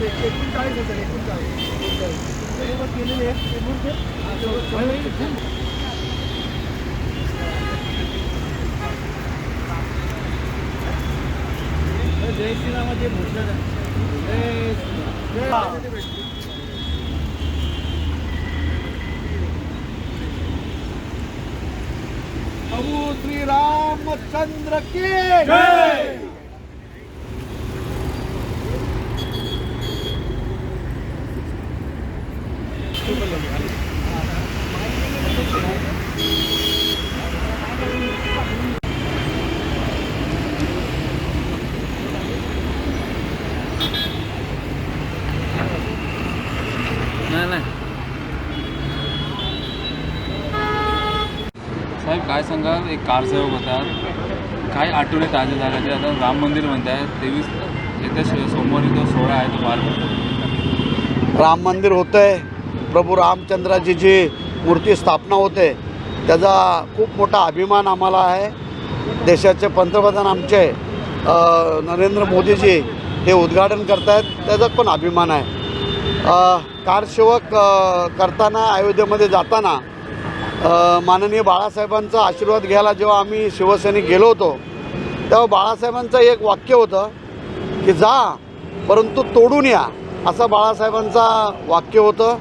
हज़ार एकोणचाळीस हज़ार एकोणचाळीस आहेत. जय भूषण जय श्रीराम. प्रभू श्री रामचंद्र की जय साहेब काय सांगाल? एक कारसेवक होता. काय आठवणी ताजे झाल्या ते आता राम मंदिर आहे तेवीस येत्या सोमवारी तो सोहळा आहे तो पार राम मंदिर होतं आहे प्रभू रामचंद्राची जी मूर्ती स्थापना होते त्याचा खूप मोठा अभिमान आम्हाला आहे. देशाचे पंतप्रधान आमचे नरेंद्र मोदीजी हे उद्घाटन करतायत त्याचा पण अभिमान आहे. कारसेवक करताना अयोध्येमध्ये जाताना माननीय बाळासाहेबांचा आशीर्वाद घ्यायला जेव्हा आम्ही शिवसैनिक गेलो होतो तेव्हा बाळासाहेबांचं एक वाक्य होतं की जा परंतु तोडून या असं बाळासाहेबांचा वाक्य होतं.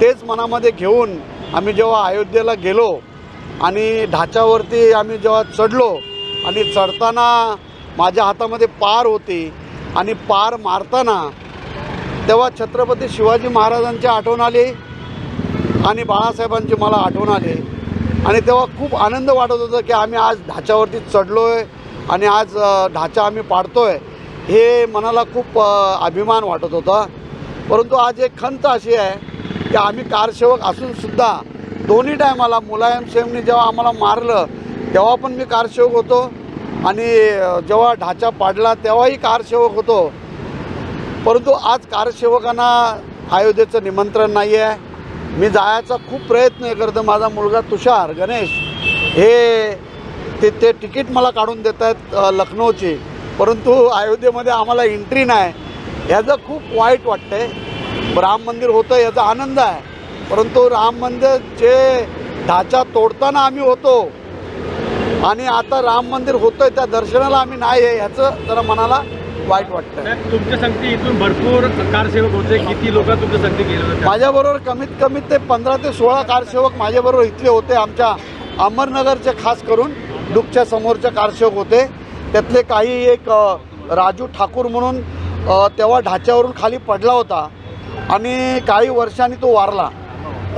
तेच मनामध्ये घेऊन आम्ही जेव्हा अयोध्येला गेलो आणि ढाच्यावरती आम्ही जेव्हा चढलो आणि चढताना माझ्या हातामध्ये पार होती आणि पार मारताना तेव्हा छत्रपती शिवाजी महाराजांची आठवण आली आणि बाळासाहेबांची मला आठवण आली. आणि तेव्हा खूप आनंद वाटत होता की आम्ही आज ढाच्यावरती चढलो आहे आणि आज ढाचा आम्ही पाडतो आहे हे मनाला खूप अभिमान वाटत होता. परंतु आज एक खंत अशी आहे की आम्ही कारसेवक असूनसुद्धा दोन्ही टायमाला मुलायम सेमनी जेव्हा आम्हाला मारलं तेव्हा पण मी कारसेवक होतो. आणि जेव्हा ढाचा पाडला तेव्हाही कारसेवक होतो. परंतु आज कारसेवकांना अयोध्येचं निमंत्रण नाही आहे. मी जायचा खूप प्रयत्न करतो. माझा मुलगा तुषार गणेश हे ते ते तिकीट मला काढून देत आहेत लखनौची. परंतु अयोध्येमध्ये आम्हाला एंट्री नाही. ह्याचं खूप वाईट वाटतं आहे राम मंदिर होतं याचा आनंद आहे. परंतु राम मंदिर जे ढाचा तोडताना आम्ही होतो. आणि आता राम मंदिर होतंय त्या दर्शनाला आम्ही नाही आहे ह्याचं जरा मनाला वाईट वाटतं तुमच्या संगती इथून भरपूर कारसेवक होते. किती लोक तुमच्या संगती गेले होते? माझ्याबरोबर कमीत कमी ते पंधरा ते सोळा कारसेवक माझ्याबरोबर इथले होते. आमच्या अमरनगरचे खास करून डुकच्या समोरचे कारसेवक होते. त्यातले काही एक राजू ठाकूर म्हणून तेव्हा ढाच्यावरून खाली पडला होता. आणि काही वर्षांनी तो वारला.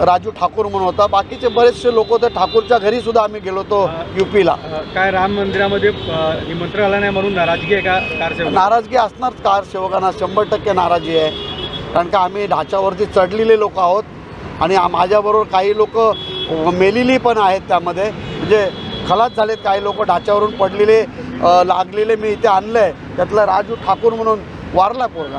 राजू ठाकूर म्हणून होता. बाकीचे बरेचसे लोक होते. ठाकूरच्या घरी सुद्धा आम्ही गेलो होतो यू पीला अ, काय राम मंदिरामध्ये निमंत्रण आलं नाही म्हणून नाराजगी आहे का? कारसेवक नाराजगी असणार कार सेवकांना. शंभर टक्के नाराजी आहे. कारण का आम्ही ढाच्यावरती चढलेले लोक आहोत. आणि माझ्याबरोबर काही लोक मेलेली पण आहेत त्यामध्ये. म्हणजे खलास झालेत काही लोक. ढाच्यावरून पडलेले लागलेले मी इथे आणलं आहे त्यातला राजू ठाकूर म्हणून वारला पोरगा.